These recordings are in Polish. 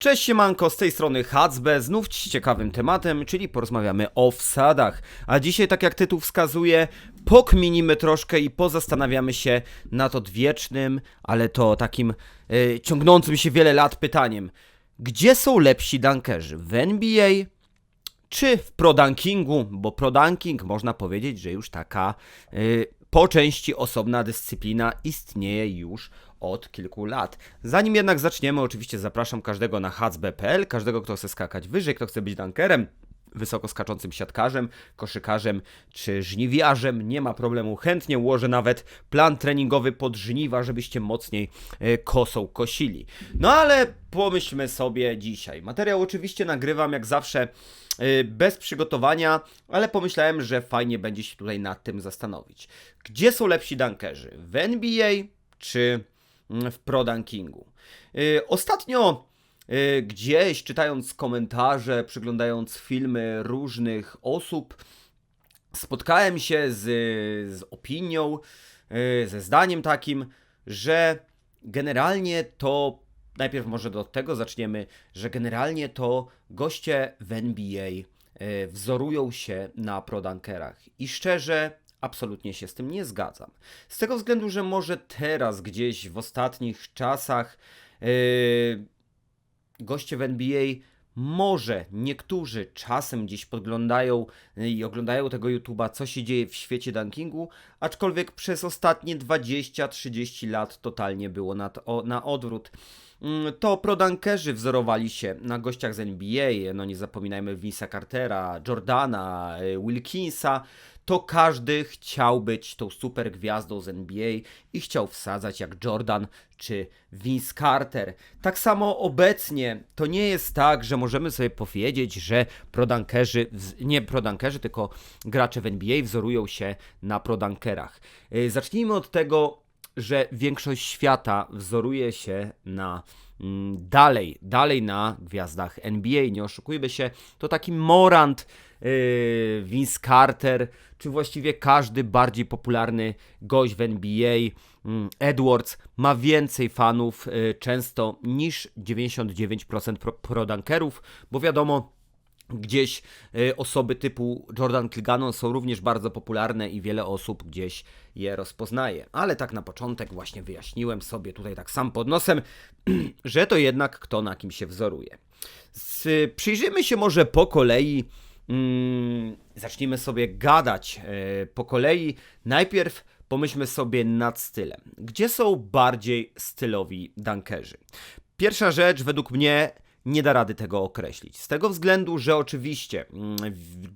Cześć siemanko, z tej strony Hacbe, znów z ciekawym tematem, czyli porozmawiamy o wsadach. A dzisiaj, tak jak tytuł wskazuje, pokminimy troszkę i pozastanawiamy się nad odwiecznym, ale to takim e, ciągnącym się wiele lat pytaniem. Gdzie są lepsi dunkerzy? W NBA czy w prodankingu? Bo prodanking można powiedzieć, że już taka y, po części osobna dyscyplina istnieje już od kilku lat. Zanim jednak zaczniemy, oczywiście zapraszam każdego na hacb.pl, każdego kto chce skakać wyżej, kto chce być dunkerem, wysoko skaczącym siatkarzem, koszykarzem czy żniwiarzem, nie ma problemu. Chętnie ułożę nawet plan treningowy pod żniwa, żebyście mocniej e, kosą kosili. No ale pomyślmy sobie dzisiaj. Materiał oczywiście nagrywam jak zawsze e, bez przygotowania, ale pomyślałem, że fajnie będzie się tutaj nad tym zastanowić. Gdzie są lepsi dunkerzy? W NBA czy w pro dunkingu? E, Ostatnio y, gdzieś czytając komentarze, przyglądając filmy różnych osób, spotkałem się z, z opinią, y, ze zdaniem takim, że generalnie to. Najpierw może do tego zaczniemy, że generalnie to goście w NBA y, wzorują się na prodankerach. I szczerze, absolutnie się z tym nie zgadzam. Z tego względu, że może teraz, gdzieś w ostatnich czasach, yy, goście w NBA może niektórzy czasem gdzieś podglądają y, i oglądają tego YouTube'a, co się dzieje w świecie dunkingu, aczkolwiek przez ostatnie 20-30 lat totalnie było na, o, na odwrót. Mm, To prodankerzy wzorowali się na gościach z NBA, no nie zapominajmy Vince'a Cartera, Jordana, y, Wilkinsa, to każdy chciał być tą super gwiazdą z NBA i chciał wsadzać jak Jordan czy Vince Carter. Tak samo obecnie to nie jest tak, że możemy sobie powiedzieć, że prodankerzy, nie prodankerzy, tylko gracze w NBA wzorują się na prodankerach. Yy, Zacznijmy od tego, że większość świata wzoruje się na mm, dalej, dalej na gwiazdach NBA. Nie oszukujmy się, to taki Morant, yy, Vince Carter, czy właściwie każdy bardziej popularny gość w NBA, mm, Edwards, ma więcej fanów yy, często niż 99% pro- prodankerów, bo wiadomo, gdzieś y, osoby typu Jordan Kilganon są również bardzo popularne i wiele osób gdzieś je rozpoznaje. Ale tak na początek właśnie wyjaśniłem sobie tutaj tak sam pod nosem, że to jednak kto na kim się wzoruje. Z, przyjrzyjmy się może po kolei. Mm, zacznijmy sobie gadać e, po kolei. Najpierw pomyślmy sobie nad stylem. Gdzie są bardziej stylowi dunkerzy? Pierwsza rzecz, według mnie, nie da rady tego określić. Z tego względu, że oczywiście mm,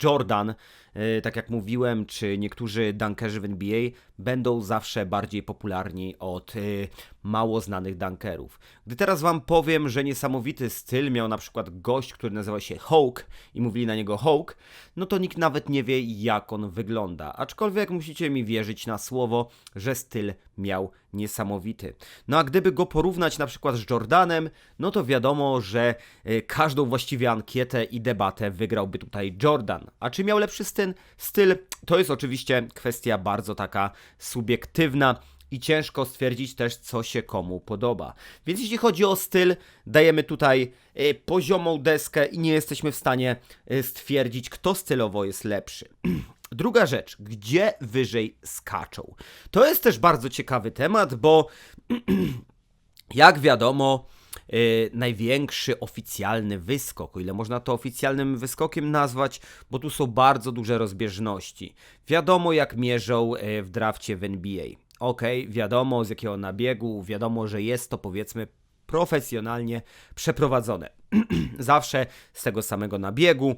Jordan, y, tak jak mówiłem, czy niektórzy dunkerzy w NBA będą zawsze bardziej popularni od y, mało znanych dunkerów. Gdy teraz wam powiem, że niesamowity styl miał na przykład gość, który nazywał się Hawk i mówili na niego Hawk, no to nikt nawet nie wie jak on wygląda. Aczkolwiek musicie mi wierzyć na słowo, że styl miał niesamowity. No a gdyby go porównać na przykład z Jordanem, no to wiadomo, że y, każdą właściwie ankietę i debatę wygrałby tutaj Jordan. A czy miał lepszy styl? Styl to jest oczywiście kwestia bardzo taka subiektywna i ciężko stwierdzić też, co się komu podoba. Więc jeśli chodzi o styl, dajemy tutaj y, poziomą deskę i nie jesteśmy w stanie y, stwierdzić, kto stylowo jest lepszy. Druga rzecz, gdzie wyżej skaczą? To jest też bardzo ciekawy temat, bo jak wiadomo, największy oficjalny wyskok, o ile można to oficjalnym wyskokiem nazwać, bo tu są bardzo duże rozbieżności. Wiadomo, jak mierzą yy, w drafcie w NBA. Okej, wiadomo z jakiego nabiegu, wiadomo, że jest to powiedzmy profesjonalnie przeprowadzone. Zawsze z tego samego nabiegu, yy,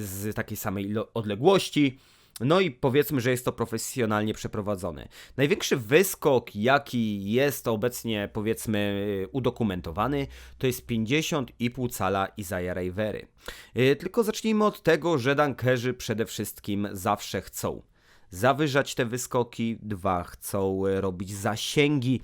z takiej samej odległości. No i powiedzmy, że jest to profesjonalnie przeprowadzone. Największy wyskok, jaki jest obecnie, powiedzmy, udokumentowany, to jest 50,5 cala Isaiah Ravery. Yy, Tylko zacznijmy od tego, że dunkerzy przede wszystkim zawsze chcą zawyżać te wyskoki, dwa chcą e, robić zasięgi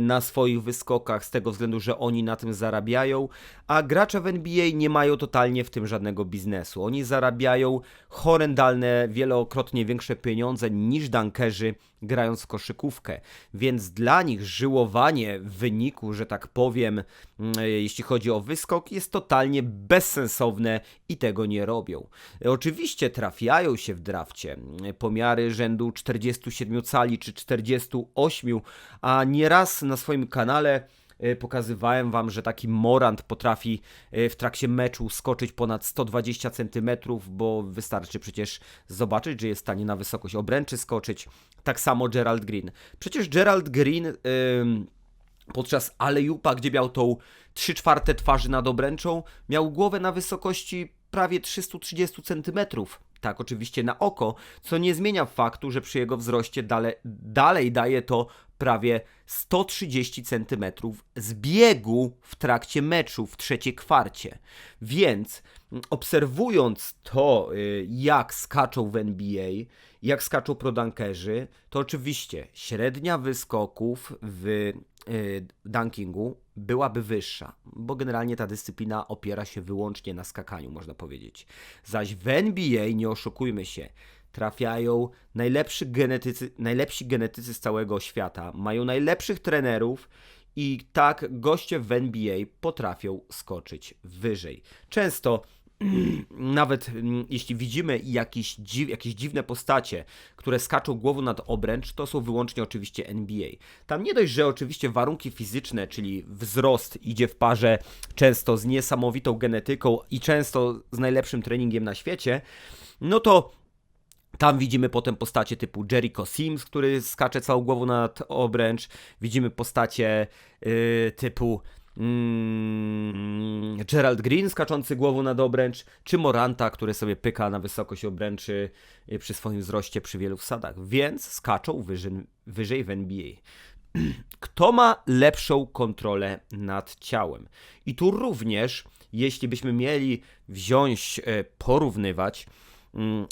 na swoich wyskokach z tego względu, że oni na tym zarabiają, a gracze w NBA nie mają totalnie w tym żadnego biznesu. Oni zarabiają horrendalne, wielokrotnie większe pieniądze niż dankerzy grając w koszykówkę, więc dla nich żyłowanie wyniku, że tak powiem, mm, jeśli chodzi o wyskok, jest totalnie bezsensowne i tego nie robią. Oczywiście trafiają się w drafcie pomiary rzędu 47 cali czy 48, a nieraz na swoim kanale y, pokazywałem wam, że taki Morant potrafi y, w trakcie meczu skoczyć ponad 120 cm, bo wystarczy przecież zobaczyć, że jest w stanie na wysokość obręczy skoczyć. Tak samo Gerald Green. Przecież Gerald Green podczas Alejupa, gdzie miał tą 3 czwarte twarzy nad obręczą, miał głowę na wysokości prawie 330 cm. Tak, oczywiście na oko, co nie zmienia faktu, że przy jego wzroście dale, dalej daje to prawie 130 cm biegu w trakcie meczu w trzeciej kwarcie. Więc mm, obserwując to, y, jak skaczą w NBA, jak skaczą prodankerzy, to oczywiście średnia wyskoków w y, dunkingu byłaby wyższa, bo generalnie ta dyscyplina opiera się wyłącznie na skakaniu, można powiedzieć. Zaś w NBA, nie oszukujmy się, trafiają najlepsi genetycy, najlepsi genetycy z całego świata, mają najlepszych trenerów i tak goście w NBA potrafią skoczyć wyżej. Często nawet mm, jeśli widzimy jakieś, dziw, jakieś dziwne postacie, które skaczą głową nad obręcz, to są wyłącznie oczywiście NBA. Tam nie dość, że oczywiście warunki fizyczne, czyli wzrost idzie w parze często z niesamowitą genetyką i często z najlepszym treningiem na świecie, no to tam widzimy potem postacie typu Jericho Sims, który skacze całą głową nad obręcz. Widzimy postacie yy, typu mm, Gerald Green skaczący głową nad obręcz, czy Moranta, który sobie pyka na wysokość obręczy yy, przy swoim wzroście przy wielu wsadach. Więc skaczą wyżej, wyżej w NBA. Kto ma lepszą kontrolę nad ciałem? I tu również, jeśli byśmy mieli wziąć, yy, porównywać,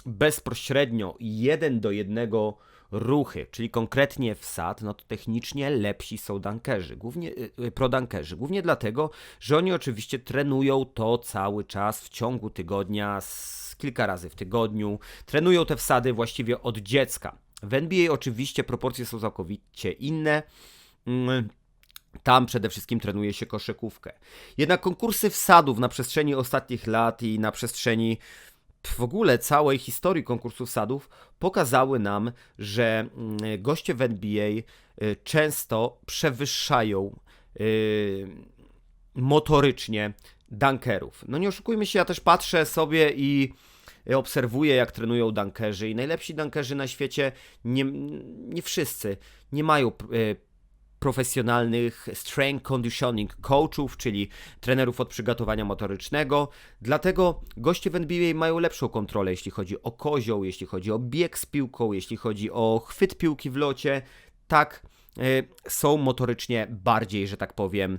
bezpośrednio jeden do jednego ruchy, czyli konkretnie wsad, no to technicznie lepsi są dankerzy, głównie y, y, prodankerzy, głównie dlatego, że oni oczywiście trenują to cały czas w ciągu tygodnia, kilka razy w tygodniu, trenują te wsady właściwie od dziecka. W NBA oczywiście proporcje są całkowicie inne. Mm, tam przede wszystkim trenuje się koszykówkę. Jednak konkursy wsadów na przestrzeni ostatnich lat i na przestrzeni w ogóle całej historii konkursu wsadów pokazały nam, że mm, goście w NBA y, często przewyższają y, motorycznie dunkerów. No nie oszukujmy się, ja też patrzę sobie i obserwuję, jak trenują dunkerzy i najlepsi dunkerzy na świecie, nie, nie wszyscy, nie mają y, profesjonalnych strength conditioning coachów, czyli trenerów od przygotowania motorycznego. Dlatego goście w NBA mają lepszą kontrolę, jeśli chodzi o kozioł, jeśli chodzi o bieg z piłką, jeśli chodzi o chwyt piłki w locie. Tak, y, są motorycznie bardziej, że tak powiem,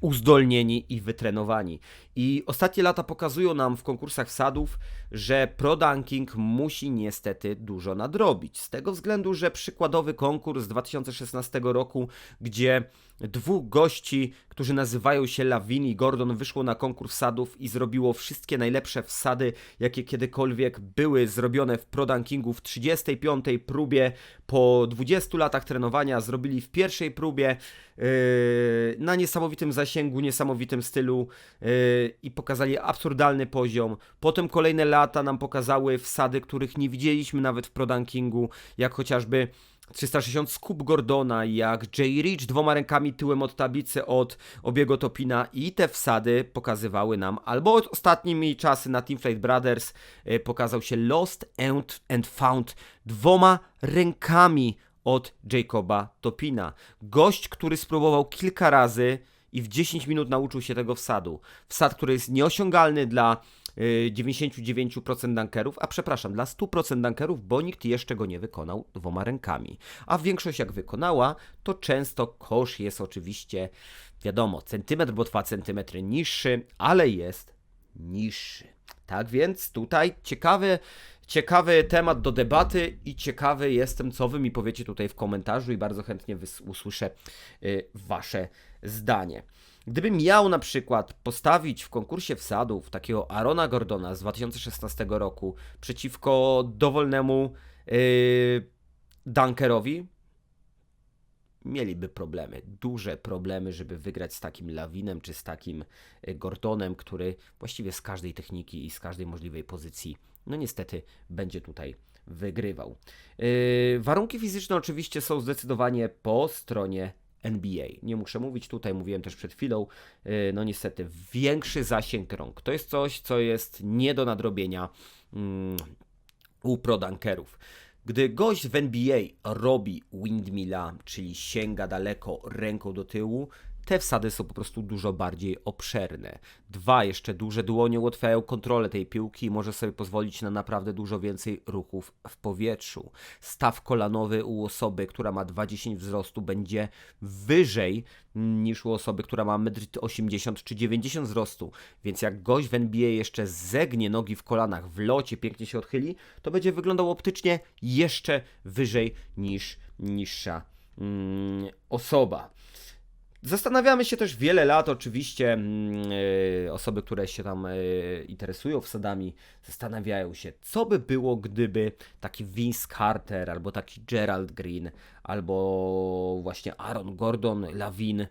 uzdolnieni i wytrenowani. I ostatnie lata pokazują nam w konkursach wsadów, że Pro Dunking musi niestety dużo nadrobić. Z tego względu, że przykładowy konkurs z 2016 roku, gdzie dwóch gości, którzy nazywają się Lawin i Gordon, wyszło na konkurs wsadów i zrobiło wszystkie najlepsze wsady, jakie kiedykolwiek były zrobione w Pro Dunkingu w 35 próbie po 20 latach trenowania, zrobili w pierwszej próbie yy, na niesamowitym zasięgu, niesamowitym stylu yy, i pokazali absurdalny poziom. Potem kolejne lata nam pokazały wsady, których nie widzieliśmy nawet w prodankingu, jak chociażby 360 Scoop Gordona, jak Jay Rich dwoma rękami tyłem od tablicy od obiego Topina i te wsady pokazywały nam, albo od ostatnimi czasy na Teamflight Brothers yy, pokazał się Lost and, and Found dwoma rękami od Jacoba Topina. Gość, który spróbował kilka razy i w 10 minut nauczył się tego wsadu. Wsad, który jest nieosiągalny dla y, 99% dunkerów, a przepraszam, dla 100% dunkerów, bo nikt jeszcze go nie wykonał dwoma rękami. A większość jak wykonała, to często kosz jest oczywiście, wiadomo, centymetr, bo dwa centymetry niższy, ale jest niższy. Tak więc tutaj ciekawe, ciekawy temat do debaty i ciekawy jestem, co wy mi powiecie tutaj w komentarzu i bardzo chętnie usłyszę y, wasze zdanie. Gdybym miał na przykład postawić w konkursie wsadów takiego Arona Gordona z 2016 roku przeciwko dowolnemu yy, Dunkerowi, mieliby problemy, duże problemy, żeby wygrać z takim Lawinem czy z takim y, Gordonem, który właściwie z każdej techniki i z każdej możliwej pozycji, no niestety, będzie tutaj wygrywał. Yy, warunki fizyczne oczywiście są zdecydowanie po stronie NBA. Nie muszę mówić tutaj, mówiłem też przed chwilą, yy, no niestety większy zasięg rąk. To jest coś, co jest nie do nadrobienia mm, u prodankerów. Gdy gość w NBA robi windmilla, czyli sięga daleko ręką do tyłu, te wsady są po prostu dużo bardziej obszerne. Dwa, jeszcze duże dłonie ułatwiają kontrolę tej piłki i może sobie pozwolić na naprawdę dużo więcej ruchów w powietrzu. Staw kolanowy u osoby, która ma 2,10 wzrostu będzie wyżej niż u osoby, która ma 1,80 m czy 90 wzrostu. Więc jak gość w NBA jeszcze zegnie nogi w kolanach, w locie pięknie się odchyli, to będzie wyglądał optycznie jeszcze wyżej niż niższa mm, osoba. Zastanawiamy się też wiele lat, oczywiście, e, osoby, które się tam e, interesują wsadami, zastanawiają się, co by było, gdyby taki Vince Carter, albo taki Gerald Green, albo właśnie Aaron Gordon, Lawin,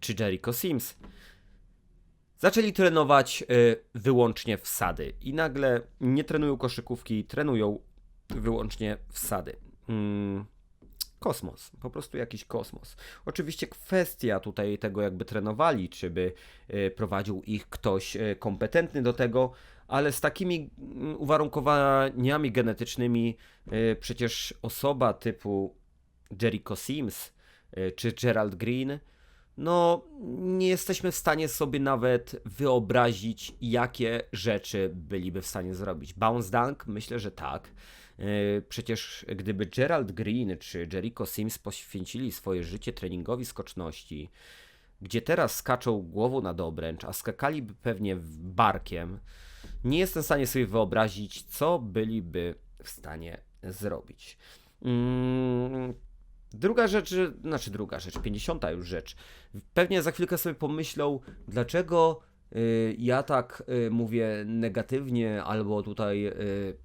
czy Jericho Sims zaczęli trenować e, wyłącznie wsady i nagle nie trenują koszykówki, trenują wyłącznie wsady. Mm, kosmos, po prostu jakiś kosmos. Oczywiście kwestia tutaj tego, jakby trenowali, czy by y, prowadził ich ktoś y, kompetentny do tego, ale z takimi mm, uwarunkowaniami genetycznymi y, przecież osoba typu Jericho Sims czy Gerald Green, no nie jesteśmy w stanie sobie nawet wyobrazić, jakie rzeczy byliby w stanie zrobić. Bounce Dunk? Myślę, że tak. E, przecież gdyby Gerald Green czy Jericho Sims poświęcili swoje życie treningowi skoczności, gdzie teraz skaczą głową na obręcz, a skakaliby pewnie barkiem, nie jestem w stanie sobie wyobrazić, co byliby w stanie zrobić. Mm, druga rzecz, znaczy druga rzecz, 50 już rzecz. Pewnie za chwilkę sobie pomyślą, dlaczego y, ja tak y, mówię negatywnie, albo tutaj y,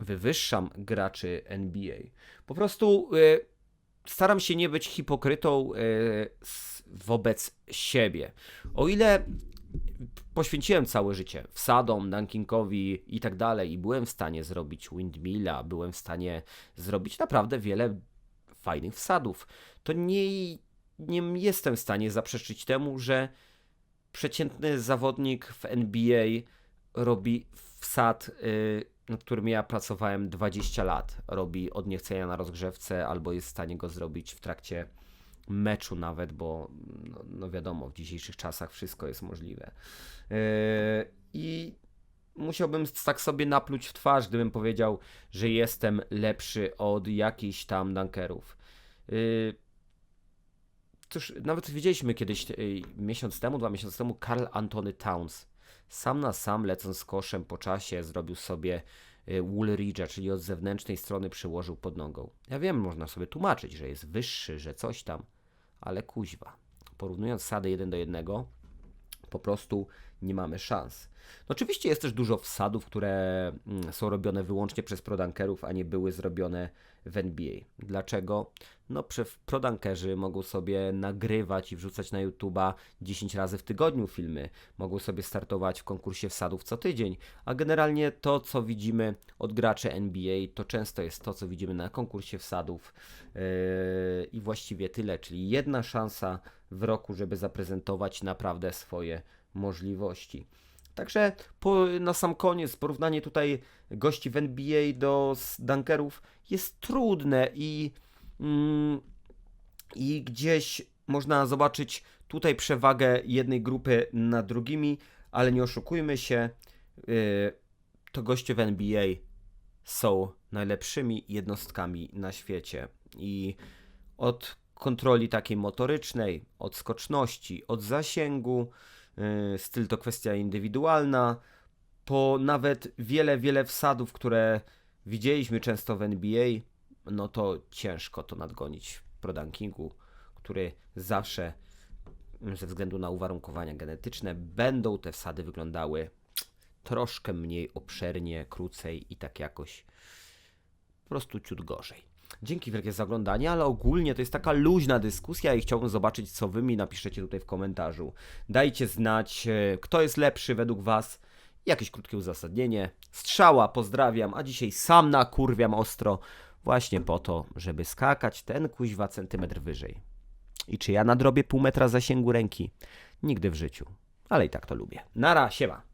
wywyższam graczy NBA. Po prostu y, staram się nie być hipokrytą y, wobec siebie. O ile poświęciłem całe życie wsadom, dunkingowi i tak dalej i byłem w stanie zrobić windmilla, byłem w stanie zrobić naprawdę wiele fajnych wsadów, to nie, nie jestem w stanie zaprzeczyć temu, że przeciętny zawodnik w NBA robi wsad y, nad którym ja pracowałem 20 lat, robi od niechcenia na rozgrzewce, albo jest w stanie go zrobić w trakcie meczu nawet, bo no, no wiadomo, w dzisiejszych czasach wszystko jest możliwe. Yy, I musiałbym tak sobie napluć w twarz, gdybym powiedział, że jestem lepszy od jakichś tam dunkerów. Yy, cóż, nawet widzieliśmy kiedyś, yy, miesiąc temu, dwa miesiące temu, Karl Antony Towns sam na sam lecąc koszem po czasie zrobił sobie y, Woolridge'a, czyli od zewnętrznej strony przyłożył pod nogą. Ja wiem, można sobie tłumaczyć, że jest wyższy, że coś tam, ale kuźwa. Porównując sady jeden do jednego, po prostu nie mamy szans. No oczywiście jest też dużo wsadów, które mm, są robione wyłącznie przez prodankerów, a nie były zrobione w NBA. Dlaczego? No, prodankerzy mogą sobie nagrywać i wrzucać na YouTube'a 10 razy w tygodniu filmy, mogą sobie startować w konkursie wsadów co tydzień, a generalnie to, co widzimy od graczy NBA, to często jest to, co widzimy na konkursie wsadów. Yy, i właściwie tyle, czyli jedna szansa w roku, żeby zaprezentować naprawdę swoje możliwości. Także po, na sam koniec porównanie tutaj gości w NBA do dunkerów jest trudne i, i gdzieś można zobaczyć tutaj przewagę jednej grupy nad drugimi, ale nie oszukujmy się, yy, to goście w NBA są najlepszymi jednostkami na świecie. I od kontroli takiej motorycznej, od skoczności, od zasięgu, yy, styl to kwestia indywidualna, po nawet wiele, wiele wsadów, które widzieliśmy często w NBA, no to ciężko to nadgonić w prodankingu, który zawsze ze względu na uwarunkowania genetyczne będą te wsady wyglądały troszkę mniej obszernie, krócej i tak jakoś po prostu ciut gorzej. Dzięki wielkie za oglądanie, ale ogólnie to jest taka luźna dyskusja i chciałbym zobaczyć, co wy mi napiszecie tutaj w komentarzu. Dajcie znać, e, kto jest lepszy według was. Jakieś krótkie uzasadnienie. Strzała, pozdrawiam, a dzisiaj sam nakurwiam ostro, właśnie po to, żeby skakać ten kuźwa centymetr wyżej. I czy ja nadrobię pół metra zasięgu ręki? Nigdy w życiu, ale i tak to lubię. Nara, siema.